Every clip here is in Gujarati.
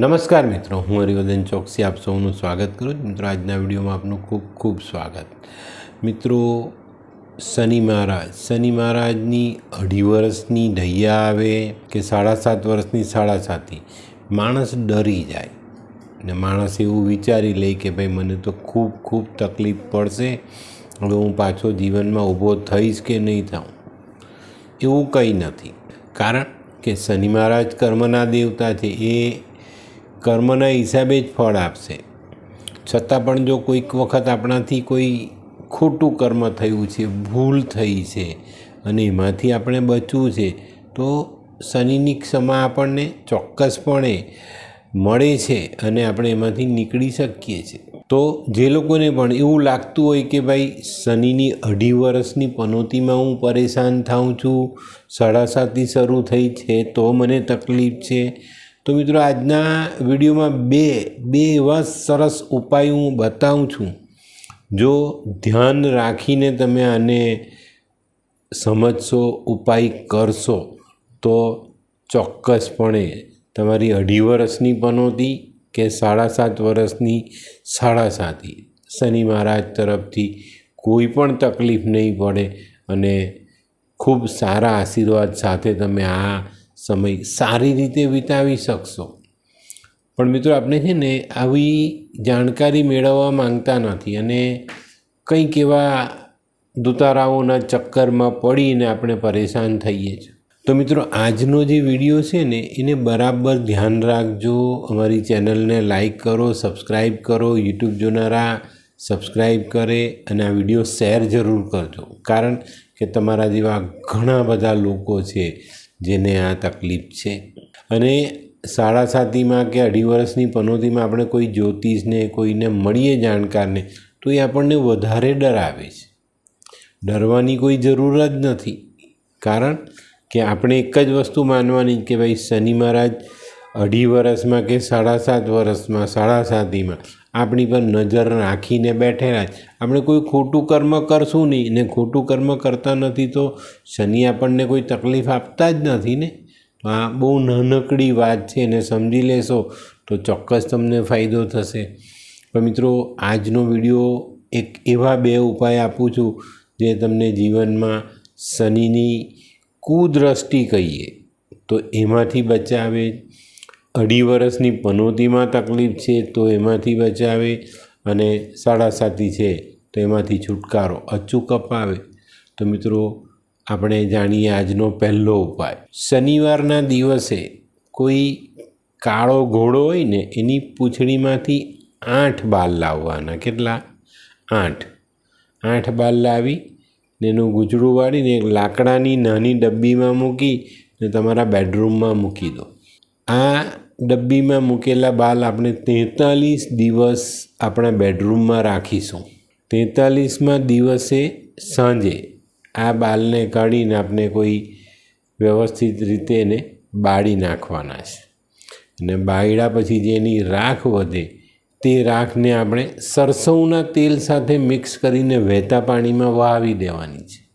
નમસ્કાર મિત્રો, હું હરિવર્ધન ચોકસી આપ સૌનું સ્વાગત કરું છું. મિત્રો, આજના વિડીયોમાં આપનું ખૂબ ખૂબ સ્વાગત. મિત્રો, શનિ મહારાજ. શનિ મહારાજની અઢી વર્ષની દૈયા આવે કે સાડા સાત વર્ષની સાડા સાતી? માણસ ડરી જાય. ને માણસ એવું વિચારી લે કે ભાઈ, મને તો ખૂબ ખૂબ તકલીફ પડશે, હવે હું પાછો જીવનમાં ઊભો થઈશ કે નહીં થાઉં? એવું કંઈ નથી. કારણ કે શનિ મહારાજ કર્મના દેવતા છે. એ કર્મના હિસાબે જ ફળ આપશે. છતાં પણ જો કોઈક વખત આપણાથી કોઈ ખોટું કર્મ થયું છે, ભૂલ થઈ છે અને એમાંથી આપણે બચવું છે, તો શનિની ક્ષમા આપણને ચોક્કસપણે મળે છે અને આપણે એમાંથી નીકળી શકીએ છીએ. તો જે લોકોને પણ એવું લાગતું હોય કે ભાઈ શનિની અઢી વર્ષની પનોતીમાં હું પરેશાન થાઉં છું, સાડા સાતથી શરૂ થઈ છે, તો મને તકલીફ છે તો મિત્રો આજના વિડીયોમાં બે બે એવા સરસ ઉપાય હું બતાવું છું. જો ધ્યાન રાખીને તમે આને સમજશો, ઉપાય કરશો, તો ચોક્કસપણે તમારી અઢી વર્ષની પનોતી કે સાડા સાત વર્ષની સાડા સાતી. શનિ મહારાજ તરફથી કોઈ પણ તકલીફ નહીં પડે અને ખૂબ સારા આશીર્વાદ સાથે તમે આ સમય સારી રીતે વિતાવી શકશો. પણ મિત્રો, આપણે છે ને આવી જાણકારી મેળવવા માંગતા નથી અને કંઈક એવા દુતારાઓના ચક્કરમાં પડીને આપણે પરેશાન થઈએ છીએ. તો મિત્રો, આજનો જે વીડિયો છે ને, એને બરાબર ધ્યાન રાખજો. અમારી ચેનલને લાઈક કરો સબસ્ક્રાઈબ કરો, યુટ્યુબ જોનારા સબસ્ક્રાઈબ કરે અને આ વીડિયો શેર જરૂર કરજો. કારણ કે તમારા જેવા ઘણા બધા લોકો છે જેને આ તકલીફ છે. અને સાડા સાતીમાં કે અઢી વર્ષની પનોતીમાં આપણે કોઈ જ્યોતિષને, કોઈને મળીએ જાણકારને, તો એ આપણને વધારે ડરાવે છે. ડરવાની કોઈ જરૂર જ નથી. કારણ કે આપણે એક જ વસ્તુ માનવાની કે ભાઈ શનિ મહારાજ અઢી વર્ષમાં કે સાડા સાત વર્ષમાં સાડા સાતીમાં આપણી પર નજર રાખીને બેઠેલા છે. આપણે કોઈ ખોટું કર્મ કરશું નહીં ને ખોટું કર્મ કરતા નથી તો શનિ આપણને કોઈ તકલીફ આપતા જ નથી ને? તો આ બહુ નાનકડી વાત છે એને સમજી લેશો તો ચોક્કસ તમને ફાયદો થશે. પણ મિત્રો, આજનો વીડિયો એક એવા બે ઉપાય આપું છું જે તમને જીવનમાં શનિની કુદ્રષ્ટિ કહીએ. તો એમાંથી બચાવે અઢી વર્ષની પનોતીમાં તકલીફ છે તો એમાંથી બચાવે અને સાડા સાતી છે તો એમાંથી છુટકારો અચૂક અપાવે. તો મિત્રો, આપણે જાણીએ આજનો પહેલો ઉપાય. શનિવારના દિવસે કોઈ કાળો ઘોડો હોય ને, એની પૂંછડીમાંથી આઠ બાલ લાવવાના. કેટલા? આઠ. આઠ બાલ લાવી ને એનું ગૂંચડું વાળીને એક લાકડાની નાની ડબ્બીમાં મૂકી ને તમારા બેડરૂમમાં મૂકી દો. આ ડબ્બીમાં મૂકેલા બાલ આપણે તેતાલીસ દિવસ આપણા બેડરૂમમાં રાખીશું. તેતાલીસમાં દિવસે સાંજે આ બાલને કાઢીને આપણે કોઈ વ્યવસ્થિત રીતે એને બાળી નાખવાના છે. અને બાળ્યા પછી જે એની રાખ વધે તે રાખને આપણે સરસવના તેલ સાથે મિક્સ કરીને વહેતા પાણીમાં વહાવી દેવાની છે.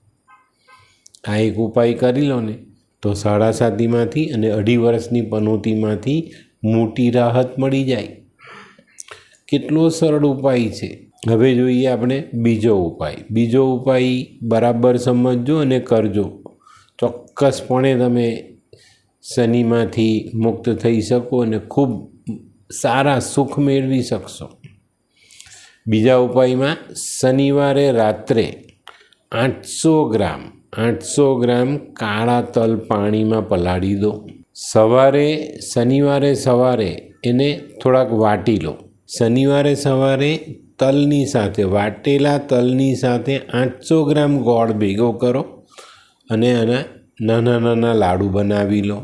આ એક ઉપાય કરી લો ને. તો સાડા સાતીમાંથી અને અઢી વર્ષની પનોતીમાંથી મોટી રાહત મળી જાય. કેટલો સરળ ઉપાય છે. હવે જોઈએ આપણે બીજો ઉપાય. બીજો ઉપાય બરાબર સમજજો અને કરજો. ચોક્કસપણે તમે શનિમાંથી મુક્ત થઈ શકો અને ખૂબ સારા સુખ મેળવી શકશો. બીજા ઉપાયમાં શનિવારે રાત્રે આઠસો ગ્રામ આઠસો ગ્રામ કાળા તલ પાણીમાં પલાળી દો. સવારે, શનિવારે સવારે એને થોડાક વાટી લો. શનિવારે સવારે તલની સાથે, વાટેલા તલની સાથે આઠસો ગ્રામ ગોળ ભેગો કરો અને આના નાના નાના લાડુ બનાવી લો.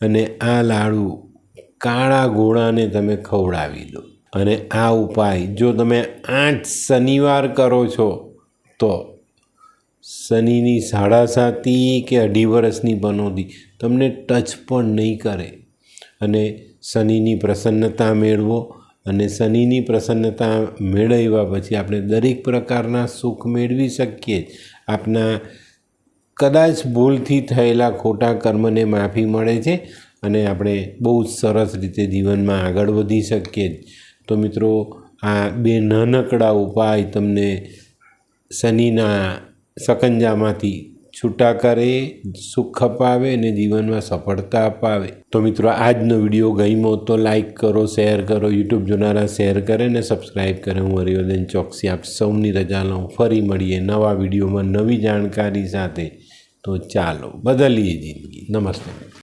અને આ લાડુ કાળા ઘોડાને તમે ખવડાવી દો. અને આ ઉપાય, જો તમે આઠ શનિવાર કરો છો, તો શનિની સાડા સાતી કે અઢી વર્ષની બનોદી તમને ટચ પણ નહીં કરે. અને શનિની પ્રસન્નતા મેળવો અને શનિની પ્રસન્નતા મેળવ્યા પછી આપણે દરેક પ્રકારના સુખ મેળવી શકીએ. આપના કદાચ ભૂલથી થયેલા ખોટા કર્મને માફી મળે છે અને આપણે બહુ જ સરસ રીતે જીવનમાં આગળ વધી શકીએ. તો મિત્રો, આ બે નાનકડા ઉપાય તમને શનિના સકંજામાંથી છૂટા કરે, સુખ અપાવે અને જીવનમાં સફળતા અપાવે. તો મિત્રો, આજનો વીડિયો ગમ્યો તો લાઈક કરો શેર કરો યુટ્યુબ જોનારા શેર કરે ને સબસ્ક્રાઈબ કરે. હું હરિવર્ધન ચોકસી આપ સૌની રજા લઉં. ફરી મળીએ નવા વિડીયોમાં નવી જાણકારી સાથે. તો ચાલો, બદલીએ જિંદગી. નમસ્તે.